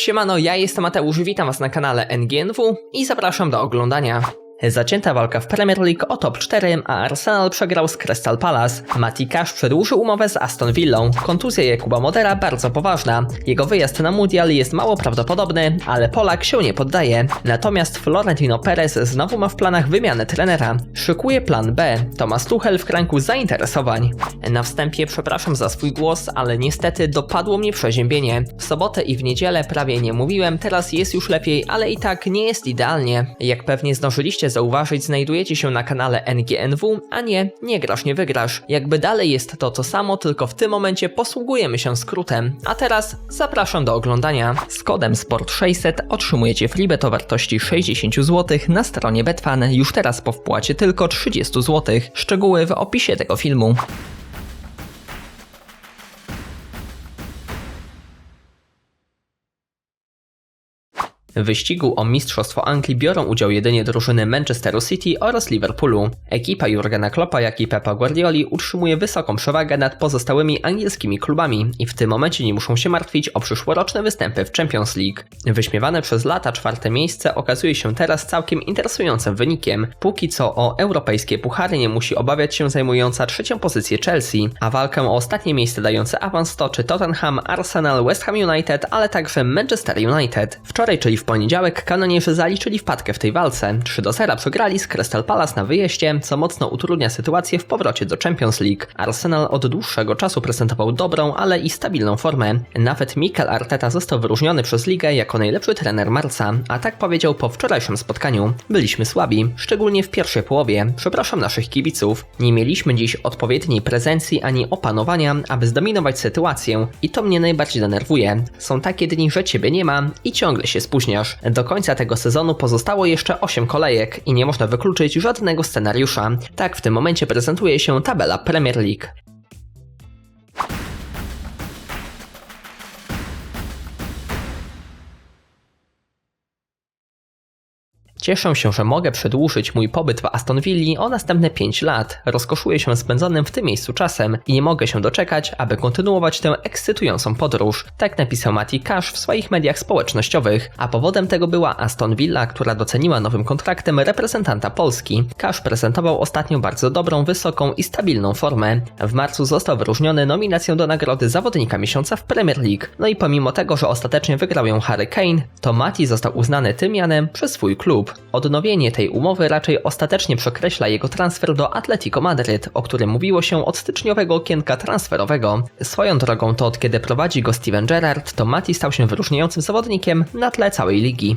Siemano, ja jestem Mateusz, witam was na kanale NGNW i zapraszam do oglądania. Zacięta walka w Premier League o top 4, a Arsenal przegrał z Crystal Palace. Mati Cash przedłużył umowę z Aston Villą. Kontuzja Jakuba Modera bardzo poważna. Jego wyjazd na Mundial jest mało prawdopodobny, ale Polak się nie poddaje. Natomiast Florentino Perez znowu ma w planach wymianę trenera. Szykuje plan B. Tomasz Tuchel w kręgu zainteresowań. Na wstępie przepraszam za swój głos, ale niestety dopadło mnie przeziębienie. W sobotę i w niedzielę prawie nie mówiłem, teraz jest już lepiej, ale i tak nie jest idealnie. Jak pewnie zdążyliście zauważyć, znajdujecie się na kanale NGNW, a nie, nie grasz, nie wygrasz. Jakby dalej jest to to samo, tylko w tym momencie posługujemy się skrótem. A teraz zapraszam do oglądania. Z kodem SPORT600 otrzymujecie freebet o wartości 60 zł na stronie Betfan już teraz po wpłacie tylko 30 zł. Szczegóły w opisie tego filmu. W wyścigu o Mistrzostwo Anglii biorą udział jedynie drużyny Manchesteru City oraz Liverpoolu. Ekipa Jurgena Kloppa, jak i Pepa Guardioli utrzymuje wysoką przewagę nad pozostałymi angielskimi klubami i w tym momencie nie muszą się martwić o przyszłoroczne występy w Champions League. Wyśmiewane przez lata czwarte miejsce okazuje się teraz całkiem interesującym wynikiem. Póki co o europejskie puchary nie musi obawiać się zajmująca trzecią pozycję Chelsea, a walkę o ostatnie miejsce dające awans toczy Tottenham, Arsenal, West Ham United, ale także Manchester United. Wczoraj, czyli w poniedziałek kanonierzy zaliczyli wpadkę w tej walce. 3 do 0 przegrali z Crystal Palace na wyjeździe, co mocno utrudnia sytuację w powrocie do Champions League. Arsenal od dłuższego czasu prezentował dobrą, ale i stabilną formę. Nawet Mikel Arteta został wyróżniony przez ligę jako najlepszy trener marca, a tak powiedział po wczorajszym spotkaniu. Byliśmy słabi, szczególnie w pierwszej połowie. Przepraszam naszych kibiców. Nie mieliśmy dziś odpowiedniej prezencji ani opanowania, aby zdominować sytuację i to mnie najbardziej denerwuje. Są takie dni, że ciebie nie ma i ciągle się Do końca tego sezonu pozostało jeszcze 8 kolejek i nie można wykluczyć żadnego scenariusza. Tak w tym momencie prezentuje się tabela Premier League. Cieszę się, że mogę przedłużyć mój pobyt w Aston Villa o następne 5 lat. Rozkoszuję się spędzonym w tym miejscu czasem i nie mogę się doczekać, aby kontynuować tę ekscytującą podróż. Tak napisał Mati Cash w swoich mediach społecznościowych, a powodem tego była Aston Villa, która doceniła nowym kontraktem reprezentanta Polski. Cash prezentował ostatnio bardzo dobrą, wysoką i stabilną formę. W marcu został wyróżniony nominacją do nagrody zawodnika miesiąca w Premier League. No i pomimo tego, że ostatecznie wygrał ją Harry Kane, to Mati został uznany tym mianem przez swój klub. Odnowienie tej umowy raczej ostatecznie przekreśla jego transfer do Atletico Madryt, o którym mówiło się od styczniowego okienka transferowego. Swoją drogą to od kiedy prowadzi go Steven Gerrard, to Mati stał się wyróżniającym zawodnikiem na tle całej ligi.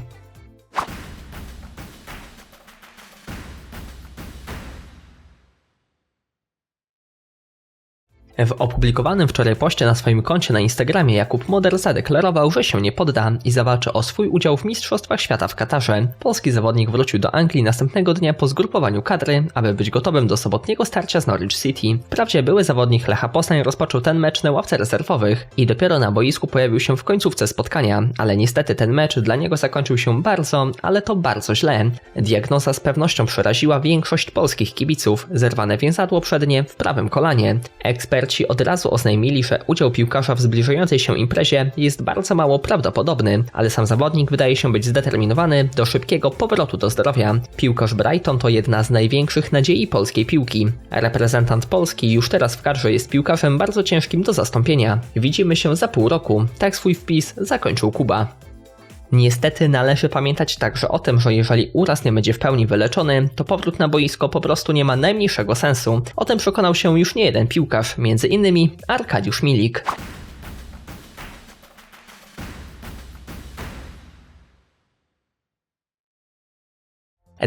W opublikowanym wczoraj poście na swoim koncie na Instagramie Jakub Moder zadeklarował, że się nie podda i zawalczy o swój udział w Mistrzostwach Świata w Katarze. Polski zawodnik wrócił do Anglii następnego dnia po zgrupowaniu kadry, aby być gotowym do sobotniego starcia z Norwich City. Wprawdzie były zawodnik Lecha Poznań rozpoczął ten mecz na ławce rezerwowych i dopiero na boisku pojawił się w końcówce spotkania, ale niestety ten mecz dla niego zakończył się bardzo, ale to bardzo źle. Diagnoza z pewnością przeraziła większość polskich kibiców, zerwane więzadło przednie w prawym kolanie. Ekspert Eksperci od razu oznajmili, że udział piłkarza w zbliżającej się imprezie jest bardzo mało prawdopodobny, ale sam zawodnik wydaje się być zdeterminowany do szybkiego powrotu do zdrowia. Piłkarz Brighton to jedna z największych nadziei polskiej piłki. Reprezentant Polski już teraz w kadrze jest piłkarzem bardzo ciężkim do zastąpienia. Widzimy się za pół roku. Tak swój wpis zakończył Kuba. Niestety należy pamiętać także o tym, że jeżeli uraz nie będzie w pełni wyleczony, to powrót na boisko po prostu nie ma najmniejszego sensu. O tym przekonał się już nie jeden piłkarz, między innymi Arkadiusz Milik.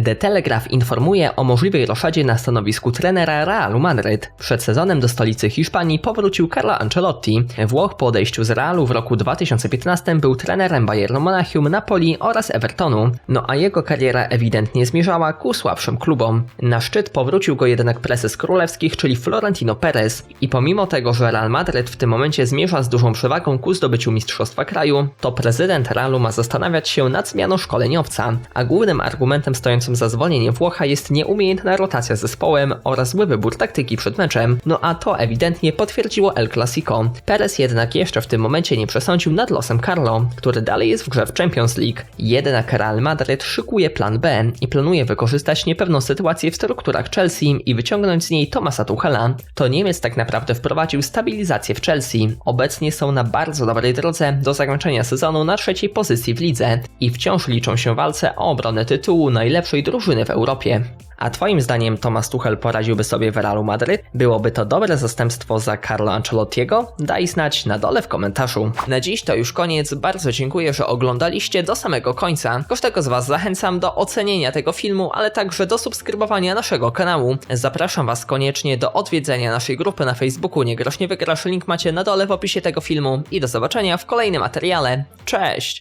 The Telegraph informuje o możliwej roszadzie na stanowisku trenera Realu Madryt. Przed sezonem do stolicy Hiszpanii powrócił Carlo Ancelotti. Włoch po odejściu z Realu w roku 2015 był trenerem Bayernu Monachium, Napoli oraz Evertonu. No a jego kariera ewidentnie zmierzała ku słabszym klubom. Na szczyt powrócił go jednak prezes królewskich, czyli Florentino Perez. I pomimo tego, że Real Madryt w tym momencie zmierza z dużą przewagą ku zdobyciu mistrzostwa kraju, to prezydent Realu ma zastanawiać się nad zmianą szkoleniowca. A głównym argumentem stojącym powodem za Włocha jest nieumiejętna rotacja zespołem oraz zły wybór taktyki przed meczem, no a to ewidentnie potwierdziło El Clasico. Perez jednak jeszcze w tym momencie nie przesądził nad losem Carlo, który dalej jest w grze w Champions League. Jednak Real Madrid szykuje plan B i planuje wykorzystać niepewną sytuację w strukturach Chelsea i wyciągnąć z niej Tomasa Tuchela. To Niemiec tak naprawdę wprowadził stabilizację w Chelsea. Obecnie są na bardzo dobrej drodze do zakończenia sezonu na trzeciej pozycji w lidze i wciąż liczą się walce o obronę tytułu najlepszej drużyny w Europie. A twoim zdaniem Tomasz Tuchel poradziłby sobie w Realu Madryt? Byłoby to dobre zastępstwo za Carlo Ancelottiego? Daj znać na dole w komentarzu. Na dziś to już koniec, bardzo dziękuję, że oglądaliście do samego końca. Każdego z was zachęcam do ocenienia tego filmu, ale także do subskrybowania naszego kanału. Zapraszam was koniecznie do odwiedzenia naszej grupy na Facebooku Nie Grosz Nie Wygrasz, link macie na dole w opisie tego filmu i do zobaczenia w kolejnym materiale. Cześć!